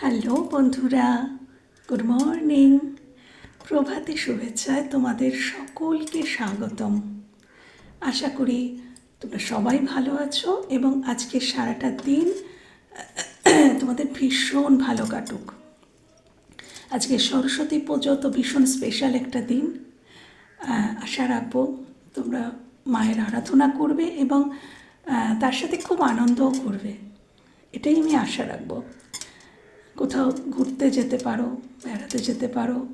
Hello বন্ধুরা, good morning. প্রভাতে শুভেচ্ছায় তোমাদের সকলকে স্বাগতম। আশা করি তোমরা সবাই ভালো আছো এবং আজকে সারাটা দিন তোমাদের ভীষণ ভালো কাটুক। আজকে সরস্বতী পুজো তো ভীষণ স্পেশাল একটা দিন। আশা রাখব তোমরা মায়ের আরাধনা করবে এবং তার সাথে খুব আনন্দও করবে। এটাই আমি আশা রাখব। কোথাও ঘুরতে যেতে পারো, বেড়াতে যেতে পারো,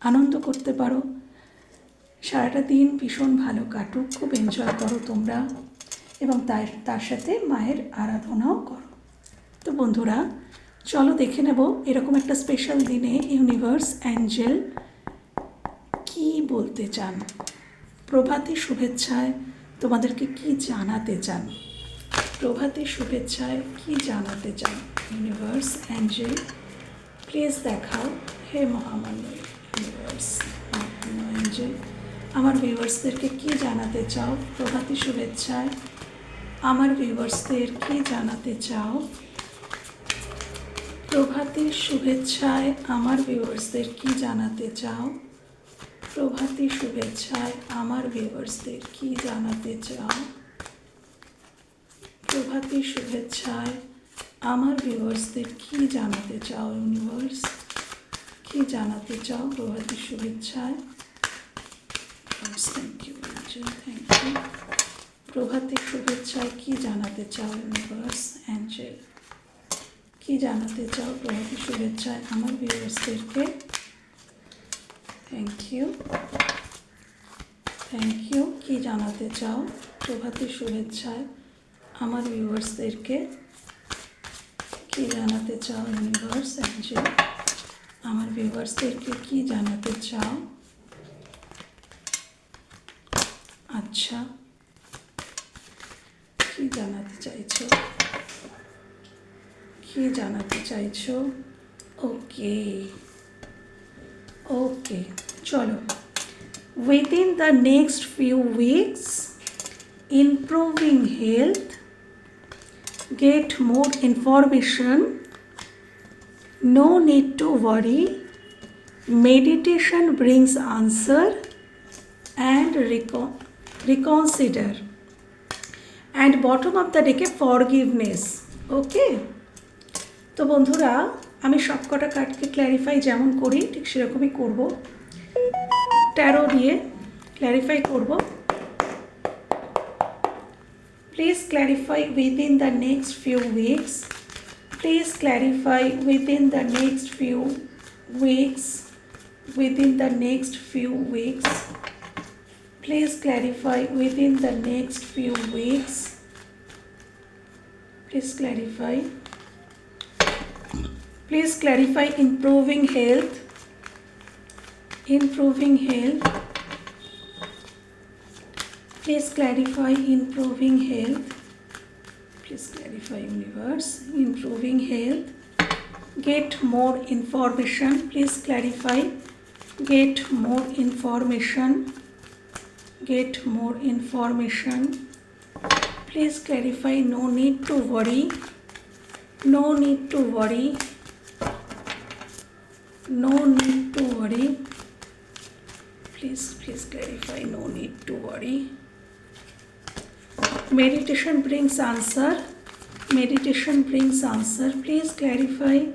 আনন্দ করতে পারো। সারাটা দিন ভীষণ ভালো কাটুক, খুব এনজয় করো তোমরা। এবং তার তার সাথে মায়ের আরাধনাও করো। তো বন্ধুরা, চলো দেখে নেব এরকম একটা স্পেশাল দিনে ইউনিভার্স অ্যাঞ্জেল কি বলতে চান? প্রভাতী শুভেচ্ছায় তোমাদেরকে কি জানাতে চান? প্রভাতী শুভেচ্ছায় কি জানাতে চান ইউনিভার্স অ্যাঞ্জেল? প্লিজ দেখাও। হে মহামান্য ইউনিভার্স অ্যাঞ্জেল, আমার ভিউয়ার্সদেরকে কি জানাতে চাও? প্রভাতী শুভেচ্ছায়। আমার ভিউয়ার্সদের কি জানাতে চাও? প্রভাতী শুভেচ্ছায় আমার ভিউয়ার্সদের কি জানাতে চাও? প্রভাতী শুভেচ্ছায় আমার ভিউয়ার্সদের কি জানাতে চাও? প্রভাতী শুভেচ্ছায় আমার ভিউয়ার্সদের কি জানাতে চাও ইউনিভার্স কি জানাতে চাও প্রভাতী শুভেচ্ছায়? থ্যাংক ইউ থ্যাংক ইউ প্রভাতী শুভেচ্ছায় কি জানাতে চাও ইউনিভার্স অ্যাঞ্জেল কি জানাতে চাও প্রভাতী শুভেচ্ছায় আমার ভিউয়ার্সদেরকে থ্যাংক ইউ থ্যাংক ইউ কি জানাতে চাও প্রভাতী শুভেচ্ছায়? আমার ভিউয়ার্সদেরকে কি জানাতে চাও ইউনিভার্স অ্যাঞ্জেল আমার ভিউয়ার্সদেরকে কি জানাতে চাও? আচ্ছা। কি জানাতে চাইছো? কি জানাতে চাইছো? ওকে। ওকে, চলো। Within the next few weeks, improving health get more information no need to worry meditation brings answer and recon- reconsider and bottom of the decke forgiveness okay তো বন্ধুরা আমি সবকটা কার্ডকে ক্ল্যারিফাই যেমন করি ঠিক সেরকমই করব ট্যারো দিয়ে ক্ল্যারিফাই করব Please clarify within the next few weeks. Please clarify within the next few weeks. Within the next few weeks. Please clarify within the next few weeks. Please clarify. Please clarify improving health. Improving health Please clarify improving health. Please clarify universe. Improving health. Get more information. Please clarify. Get more information. Get more information. Please clarify. No need to worry. No need to worry no need to worry please please clarify no need to worry meditation brings answer. Meditation brings answer. Please clarify.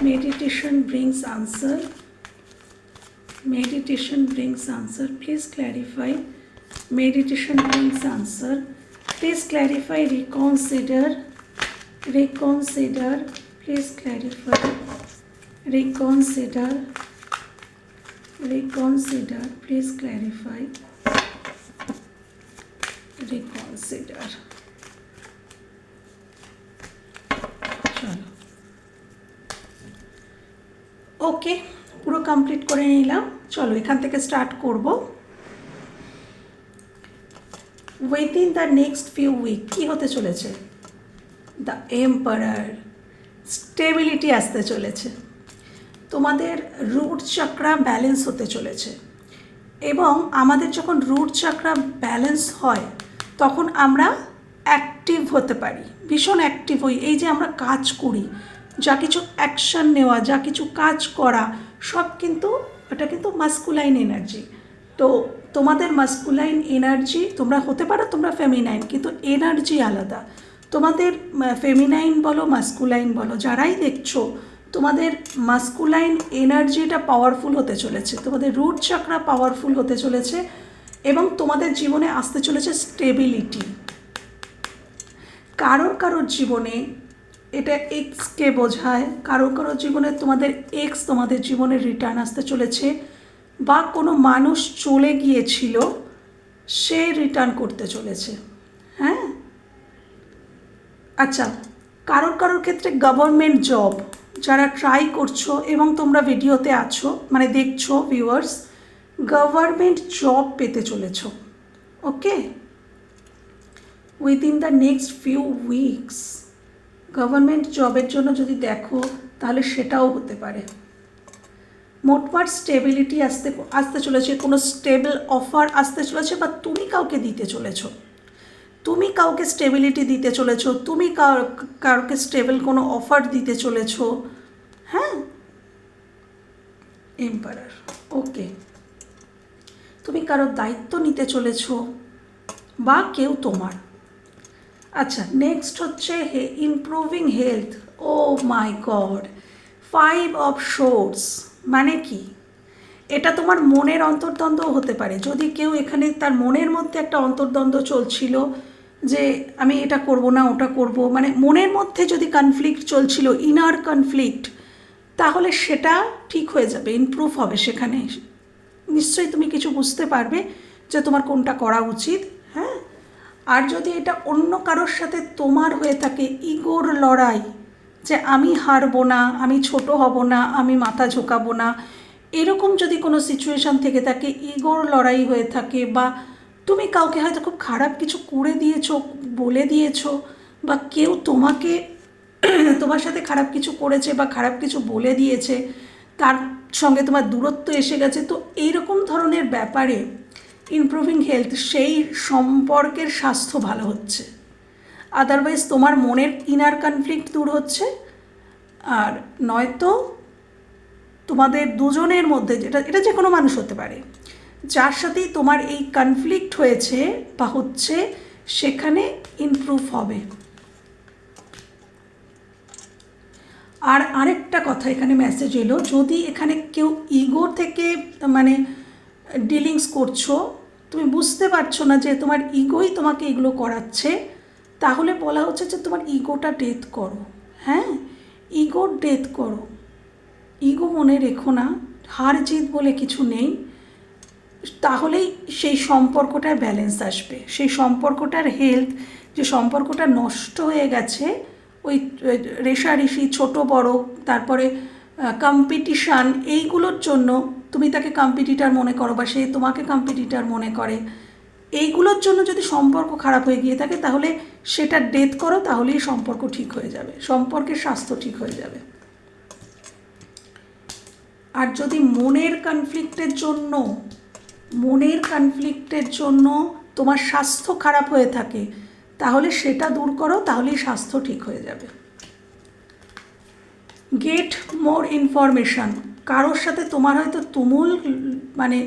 Meditation brings answer. Meditation brings answer. Please clarify. Meditation brings answer. Please clarify. Reconsider. Reconsider. Please clarify. Reconsider. Reconsider. Please clarify reconsider চলো। Okay, পুরো complete করে নিলাম। চলো, এখান থেকে start করব। Within the next few week কী হতে চলেছে? দ্য এম্পারার স্টেবিলিটি আসতে চলেছে। তোমাদের রুট চাকরা ব্যালেন্স হতে চলেছে। এবং আমাদের যখন রুট চাকরা ব্যালেন্স হয় তখন আমরা অ্যাক্টিভ হতে পারি, ভীষণ অ্যাক্টিভ হই। এই যে আমরা কাজ করি, যা কিছু অ্যাকশন নেওয়া, যা কিছু কাজ করা, সব কিন্তু, এটা কিন্তু মাস্কুলাইন এনার্জি তো তোমাদের মাস্কুলাইন এনার্জি তোমরা হতে পারো, তোমরা ফেমিনাইন কিন্তু এনার্জি আলাদা। তোমাদের ফেমিনাইন বলো মাস্কুলাইন বলো, যারাই দেখছ, তোমাদের মাস্কুলাইন এনার্জিটা পাওয়ারফুল হতে চলেছে। তোমাদের রুট চাকরা পাওয়ারফুল হতে চলেছে। এবং তোমাদের জীবনে আসতে চলেছে স্টেবিলিটি কারোর কারোর জীবনে এটা এক্সকে বোঝায়, কারোর কারোর জীবনে তোমাদের এক্স তোমাদের জীবনে রিটার্ন আসতে চলেছে, বা কোনো মানুষ চলে গিয়েছিল, সে রিটার্ন করতে চলেছে। হ্যাঁ? আচ্ছা কারোর কারোর ক্ষেত্রে গভর্নমেন্ট জব যারা ট্রাই করছ এবং তোমরা ভিডিওতে আছো মানে দেখছ ভিউয়ার্স গভর্নমেন্ট জব পেতে চলেছ, okay? Within the next few weeks government জবের জন্য যদি দেখো, তাহলে সেটাও হতে পারে। মোটমাট স্টেবিলিটি আসতে আসতে চলেছে, কোনো স্টেবল অফার আসতে চলেছে বা তুমি কাউকে দিতে চলেছো? তুমি কাউকে স্টেবিলিটি দিতে চলেছো? তুমি কাউকে স্টেবল কোনো অফার দিতে চলেছো? হ্যাঁ? এম্পায়ার ওকে তুমি কারোর দায়িত্ব নিতে চলেছ বা কেউ তোমার। আচ্ছা নেক্সট হচ্ছে hey improving health oh my god five of swords মানে কি? এটা তোমার মনের অন্তর্দ্বন্দ্ব হতে পারে। যদি কেউ এখানে তার মনের মধ্যে একটা অন্তর্দ্বন্দ্ব চলছিল যে আমি এটা করব না, ওটা করব মানে মনের মধ্যে যদি কনফ্লিক্ট চলছিল ইনার কনফ্লিক্ট তাহলে সেটা ঠিক হয়ে যাবে ইমপ্রুভ হবে সেখানে। নিশ্চয়ই তুমি কিছু বুঝতে পারবে যে তোমার কোনটা করা উচিত হ্যাঁ? আর যদি এটা অন্য কারোর সাথে তোমার হয়ে থাকে, ইগোর লড়াই, যে আমি হারবো না, আমি ছোট হব না, আমি মাথা ঝোঁকাবো না, এরকম যদি কোনো সিচুয়েশান থেকে থাকে, ইগোর লড়াই হয়ে থাকে বা তুমি কাউকে হয়তো খুব খারাপ কিছু করে দিয়েছ, বলে দিয়েছ, বা কেউ তোমাকে, তোমার সাথে খারাপ কিছু করেছে বা খারাপ কিছু বলে দিয়েছে তার সঙ্গে তোমার দূরত্ব এসে গেছে। তো এইরকম ধরনের ব্যাপারে ইমপ্রুভিং হেলথ সেই সম্পর্কের স্বাস্থ্য ভালো হচ্ছে। আদারওয়াইজ তোমার মনের ইনার কনফ্লিক্ট দূর হচ্ছে। আর নয়তো তোমাদের দুজনের মধ্যে যেটা, এটা যে কোনো মানুষ হতে পারে। যার সাথেই তোমার এই কনফ্লিক্ট হয়েছে বা হচ্ছে, সেখানে ইমপ্রুভ হবে। আর আরেকটা কথা এখানে মেসেজ এলো, যদি এখানে কেউ ইগো থেকে মানে ডিলিংস করছ, তুমি বুঝতে পারছ না যে তোমার ইগোই তোমাকে এগুলো করাচ্ছে, তাহলে বলা হচ্ছে যে তোমার ইগোটা ডেথ করো। হ্যাঁ? ইগোর ডেথ করো। ইগো মনে রেখো না, হার জিত বলে কিছু নেই, তাহলেই সেই সম্পর্কটার ব্যালেন্স আসবে। সেই সম্পর্কটার হেলথ যে সম্পর্কটা নষ্ট হয়ে গেছে ওই রেশারেশি ছোট, বড়, তারপরে কম্পিটিশান এইগুলোর জন্য তুমি তাকে কম্পিটিটার মনে করো বা সে তোমাকে কম্পিটিটার মনে করে। এইগুলোর জন্য যদি সম্পর্ক খারাপ হয়ে গিয়ে থাকে, তাহলে সেটা ডেথ করো, তাহলেই সম্পর্ক ঠিক হয়ে যাবে। সম্পর্কের স্বাস্থ্য ঠিক হয়ে যাবে। আর যদি মনের কনফ্লিক্টের জন্য, মনের কনফ্লিক্টের জন্য তোমার স্বাস্থ্য খারাপ হয়ে থাকে তাহলে সেটা দূর করো, তাহলেই স্বাস্থ্য ঠিক হয়ে যাবে। গেট মোর ইনফরমেশান কারোর সাথে তোমার হয়তো তুমুল মানে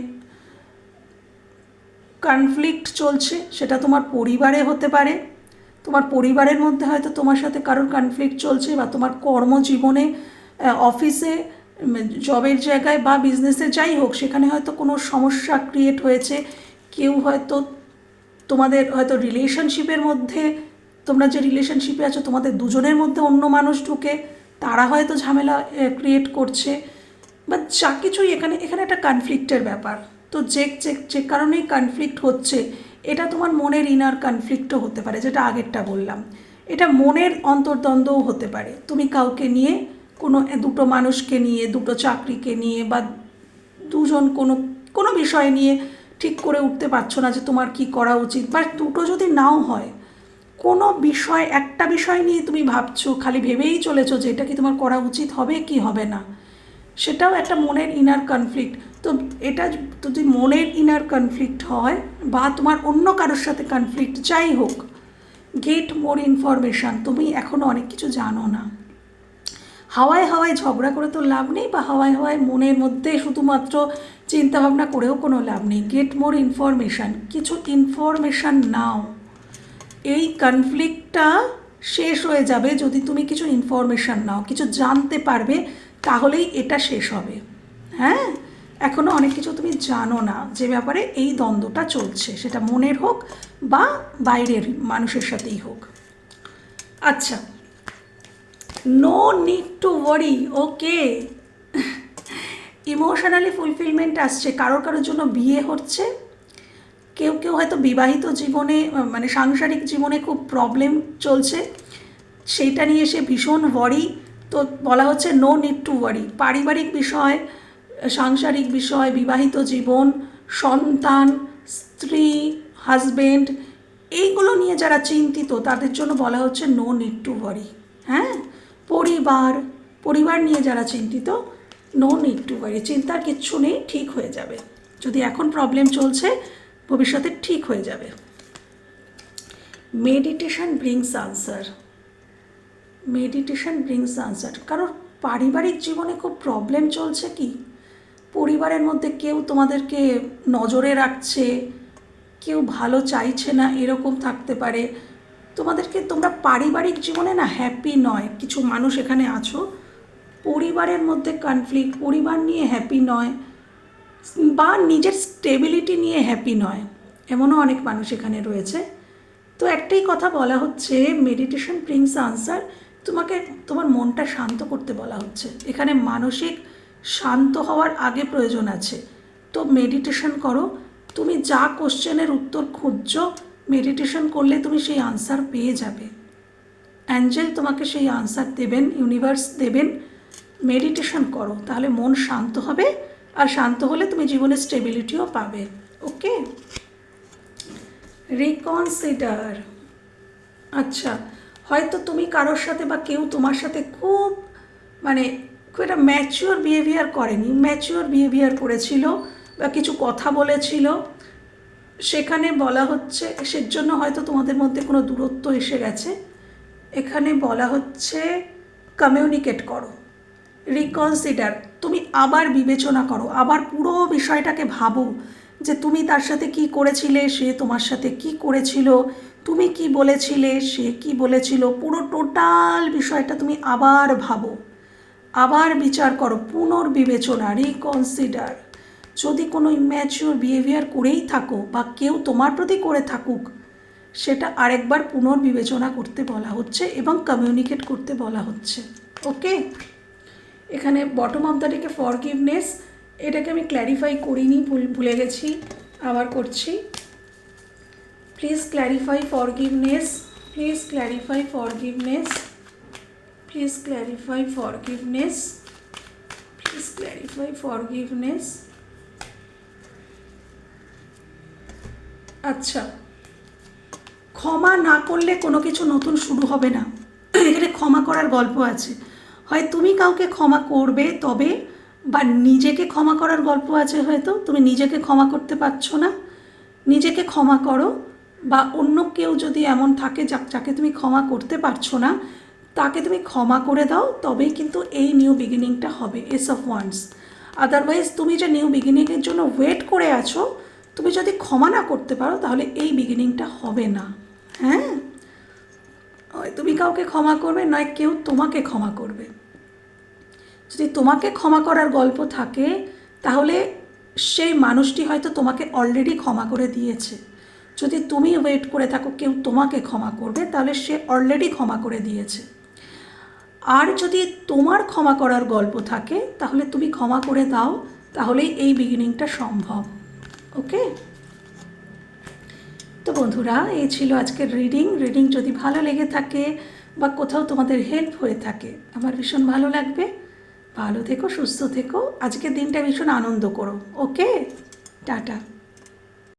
কনফ্লিক্ট চলছে, সেটা তোমার পরিবারে হতে পারে। তোমার পরিবারের মধ্যে হয়তো তোমার সাথে কারোর কনফ্লিক্ট চলছে বা তোমার কর্মজীবনে অফিসে জবের জায়গায় বা বিজনেসে যাই হোক, সেখানে হয়তো কোনো সমস্যা ক্রিয়েট হয়েছে। কেউ হয়তো তোমাদের হয়তো রিলেশনশিপের মধ্যে, তোমরা যে রিলেশনশিপে আছো, তোমাদের দুজনের মধ্যে অন্য মানুষ ঢুকে, তারা হয়তো ঝামেলা ক্রিয়েট করছে। বা যা কিছুই এখানে এখানে একটা কনফ্লিক্টের ব্যাপার। তো যে যে যে কারণেই কনফ্লিক্ট হচ্ছে, এটা তোমার মনের ইনার কনফ্লিক্টও হতে পারে, যেটা আগেরটা বললাম। এটা মনের অন্তর্দ্বন্দ্বও হতে পারে। তুমি কাউকে নিয়ে, কোনো দুটো মানুষকে নিয়ে, দুটো চাকরিকে নিয়ে, বা দুজন কোনো কোনো বিষয় নিয়ে ঠিক করে উঠতে পারছ না যে তোমার কি করা উচিত। বা দুটো যদি নাও হয়, কোনো বিষয়, একটা বিষয় নিয়ে তুমি ভাবছ, খালি ভেবেই চলেছো যে এটা কি তোমার করা উচিত হবে কি হবে না, সেটাও একটা মনের ইনার কনফ্লিক্ট তো এটা যদি মনের ইনার কনফ্লিক্ট হয় বা তোমার অন্য কারোর সাথে কনফ্লিক্ট যাই হোক গেট মোর ইনফরমেশান তুমি এখনও অনেক কিছু জানো না। হাওয়ায় হাওয়ায় ঝগড়া করে তো লাভ নেই বা হাওয়ায় হাওয়ায় মনের মধ্যে শুধুমাত্র চিন্তাভাবনা করেও কোনো লাভ নেই। গেট মোর ইনফরমেশান কিছু ইনফরমেশান নাও। এই কনফ্লিক্টটা শেষ হয়ে যাবে যদি তুমি কিছু ইনফরমেশান নাও। কিছু জানতে পারবে, তাহলেই এটা শেষ হবে। হ্যাঁ? এখনও অনেক কিছু তুমি জানো না যে ব্যাপারে এই দ্বন্দ্বটা চলছে। সেটা মনের হোক বা বাইরের মানুষের সাথেই হোক। আচ্ছা। No need to worry okay emotionally fulfilment আসছে, কারোর কারোর জন্য বিয়ে হচ্ছে। কেউ কেউ হয়তো বিবাহিত জীবনে মানে সাংসারিক জীবনে খুব প্রবলেম চলছে। সেইটা নিয়ে সে ভীষণ ওয়ারি তো বলা হচ্ছে নো নিড টু ওয়ারি পারিবারিক বিষয়, সাংসারিক বিষয়, বিবাহিত জীবন, সন্তান, স্ত্রী হাজবেন্ড এইগুলো নিয়ে যারা চিন্তিত, তাদের জন্য বলা হচ্ছে নো নিড টু ওয়ারি হ্যাঁ? পরিবার পরিবার নিয়ে যারা চিন্তিত নো নিড টু ওয়ারি চিন্তার কিচ্ছু নেই, ঠিক হয়ে যাবে। যদি এখন প্রবলেম চলছে, ভবিষ্যতে ঠিক হয়ে যাবে। Meditation brings answer meditation brings answer কারোর পারিবারিক জীবনে খুব প্রবলেম চলছে কি? পরিবারের মধ্যে কেউ তোমাদেরকে নজরে রাখছে, কেউ ভালো চাইছে না, এরকম থাকতে পারে। তোমাদেরকে, তোমরা পারিবারিক জীবনে না হ্যাপি নয়, কিছু মানুষ এখানে আছো পরিবারের মধ্যে কনফ্লিক্ট পরিবার নিয়ে হ্যাপি নয়, বা নিজের স্টেবিলিটি নিয়ে হ্যাপি নয়, এমনও অনেক মানুষ এখানে রয়েছে। তো একটাই কথা বলা হচ্ছে মেডিটেশন ব্রিংস আনসার তোমাকে, তোমার মনটা শান্ত করতে বলা হচ্ছে। এখানে মানসিক শান্ত হওয়ার আগে প্রয়োজন আছে। তো মেডিটেশন করো, তুমি যা কোশ্চেনের উত্তর খুঁজছো মেডিটেশন করলে তুমি সেই আনসার পেয়ে যাবে। অ্যাঞ্জেল তোমাকে সেই আনসার দেবেন ইউনিভার্স দেবেন মেডিটেশন করো, তাহলে মন শান্ত হবে আর শান্ত হলে তুমি জীবনে স্টেবিলিটিও পাবে ওকে রিকনসিডার আচ্ছা হয়তো তুমি কারোর সাথে বা কেউ তোমার সাথে খুব মানে খুব একটা ম্যাচিওর বিহেভিয়ার করেনি ম্যাচিওর বিহেভিয়ার করেছিল বা কিছু কথা বলেছিল, সেখানে বলা হচ্ছে সের জন্য হয়তো তোমাদের মধ্যে কোনো দূরত্ব এসে গেছে, এখানে বলা হচ্ছে কমিউনিকেট করো। রিকনসিডার তুমি আবার বিবেচনা করো, আবার পুরো বিষয়টাকে ভাবো যে তুমি তার সাথে কি করেছিলে, সে তোমার সাথে কি করেছিল, তুমি কি বলেছিলে, সে কি বলেছিল, পুরো টোটাল বিষয়টা তুমি আবার ভাবো। আবার বিচার করো, পুনর্বিবেচনা রিকনসিডার যদি কোনো ইম্যাচিওর বিহেভিয়ার করেই থাকো বা কেউ তোমার প্রতি করে থাকুক, সেটা আরেকবার পুনর্বিবেচনা করতে বলা হচ্ছে এবং কমিউনিকেট করতে বলা হচ্ছে। ওকে এখানে বটম অফ দ্য ডেকে ফরগিভনেস এটাকে আমি ক্ল্যারিফাই করিনি, ভুল গেছি, আবার করছি। Please clarify forgiveness please clarify forgiveness please clarify forgiveness please clarify forgiveness আচ্ছা ক্ষমা না করলে কোনো কিছু নতুন শুরু হবে না। এখানে ক্ষমা করার গল্প আছে। হয় তুমি কাউকে ক্ষমা করবে তবে, বা নিজেকে ক্ষমা করার গল্প আছে হয়তো, তুমি নিজেকে ক্ষমা করতে পারছ না, নিজেকে ক্ষমা করো, বা অন্য কেউ যদি এমন থাকে যাকে তুমি ক্ষমা করতে পারছ না, তাকে তুমি ক্ষমা করে দাও, তবেই কিন্তু এই নিউ বিগিনিংটা হবে এস অফ ওয়ান্স আদারওয়াইজ তুমি যে নিউ বিগিনিংয়ের জন্য ওয়েট করে আছো, তুমি যদি ক্ষমা না করতে পারো, তাহলে এই বিগিনিংটা হবে না হ্যাঁ? হয় তুমি কাউকে ক্ষমা করবে, নয়, কেউ তোমাকে ক্ষমা করবে। যদি তোমাকে ক্ষমা করার গল্প থাকে, তাহলে সেই মানুষটি হয়তো তোমাকে অলরেডি ক্ষমা করে দিয়েছে। যদি তুমি ওয়েট করে থাকো, কেউ তোমাকে ক্ষমা করবে, তাহলে সে অলরেডি ক্ষমা করে দিয়েছে। আর যদি তোমার ক্ষমা করার গল্প থাকে, তাহলে তুমি ক্ষমা করে দাও, তাহলেই এই বিগিনিংটা সম্ভব। ওকে তো বন্ধুরা, এই ছিল আজকের রিডিং রিডিং যদি ভালো লেগে থাকে বা কোথাও তোমাদের হেল্প হয়ে থাকে, আমার ভীষণ ভালো লাগবে। ভালো থেকো, সুস্থ থেকো। আজকের দিনটা ভীষণ আনন্দ করো। ওকে টাটা